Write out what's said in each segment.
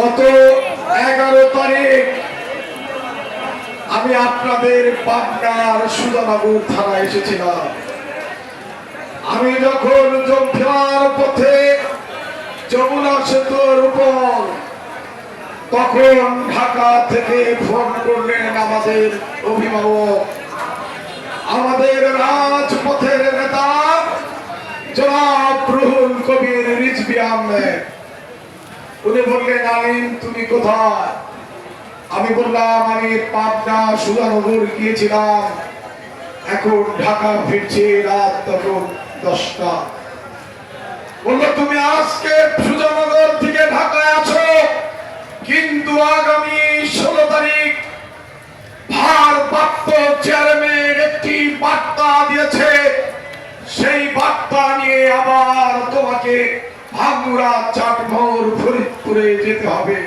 গত এগারো তারিখ আমি আপনাদের পাবনার সুদামাগুর থানায় এসেছিলাম। আমি যখন জম্ফিয়ার পথে যমুনা সেতুর উপর তখন ঢাকা থেকে ফোন করলেন আমাদের অভিভাবক। আমাদের রাজপথের নেতা জনাব রুহুল কবির রিজবি আহমেদ। উনি বললেন, আলিম, তুমি কোথায়? আমি বললাম, আমি পাবনা সুধানগর গিয়েছিলাম। এখন ঢাকা ফিরছে রাত তখন দশটা। বলল, তুমি আজকে সুজানগর থেকে ঢাকায় আছো, কিন্তু আগামী ষোলো তারিখ ভারপ্রাপ্ত চেয়ারম্যান একটি বার্তা দিয়েছে। সেই বার্তা নিয়ে আবার তোমাকে ভাঙ্গুরা চাটমোর ফরিদপুরে যেতে হবে।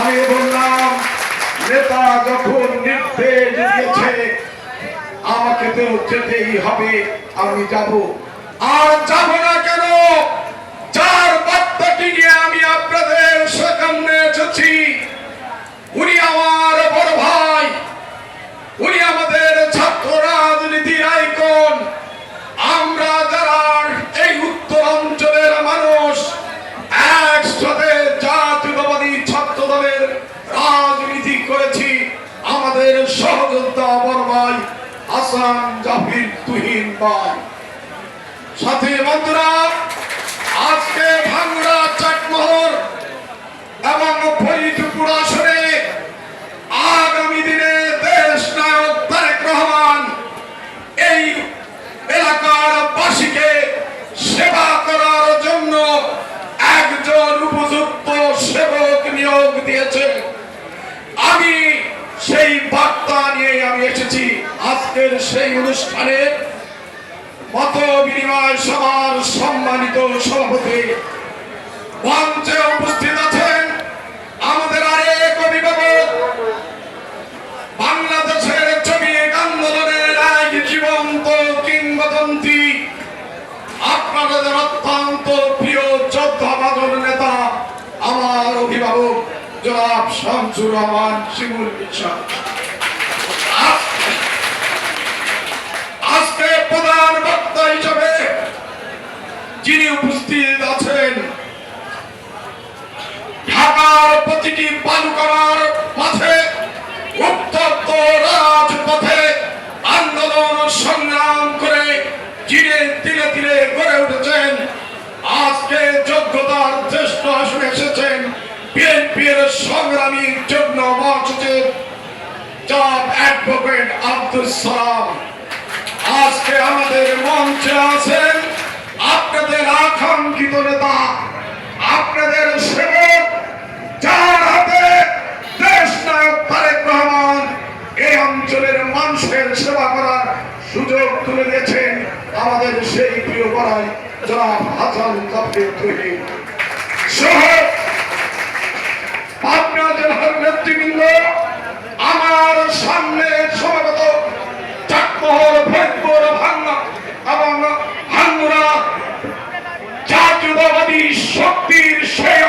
আমি বললাম, নেতা যখন নির্দেশ দিয়েছে, আমাকে তো যেতেই হবে, আমি যাব। আর যাব না হাসান জাফির তুহিন ভাই সাথী বন্ধুরা, আজকে ভাঙ্গুড়া চাটমোহর এবং ফরিদপুর আসনে আগামী দিনে দেশ নায়ক তারেক রহমান এই এলাকার বাসীকে সেবা করার জন্য একজন উপযুক্ত সেবক নিয়োগ দিয়েছে আমি সেই বার্তা নিয়ে আমি এসেছি আজকের সেই অনুষ্ঠানে। মত বিনিময় সভার সম্মানিত সভাপতি, মঞ্চে উপস্থিত আছেন আমাদের আরেক অভিভাবক বাংলাদেশের শ্রমিক আন্দোলনের এক জীবন্ত কিংবদন্তি আপনাদের অত্যন্ত প্রিয় যোদ্ধা বাদল নেতা আমার অভিভাবক জনাব শামসুর রহমান, শিমুল বিশ্বাস আজ- আজকে প্রধান বক্তা হিসেবে যিনি উপস্থিত আছেন, ঢাকার প্রতিটি বালুকার মাঠে উত্তপ্ত রাজপথে আন্দোলন সংগ্রাম করে যিনি ধীরে ধীরে গড়ে উঠেছেন। আজকে যোগ্যতার জ্যেষ্ঠ আসনে এসেছেন বিএনপির সংগ্রামীর জন্য মহাসচিব জনাব অ্যাডভোকেট আব্দুল সালাম। আজকে আমাদের মঞ্চে আছেন আপনাদের আকাঙ্ক্ষিত নেতা, আপনাদের সেবক, যার হাতে দেশ নায়ক তারেক রহমান এই অঞ্চলের মানুষের সেবা করার সুযোগ তুলে দিয়েছেন আমাদের সেই প্রিয় বড়াই জনাব হাসান জাফর তৈরি সহ নেতৃবৃন্দ আমার সামনে সমাগত চাকমহল ভেদপুর ভাঙ্গা এবং ভাঙ্গুরা জাতীয়তাবাদী শক্তির সেই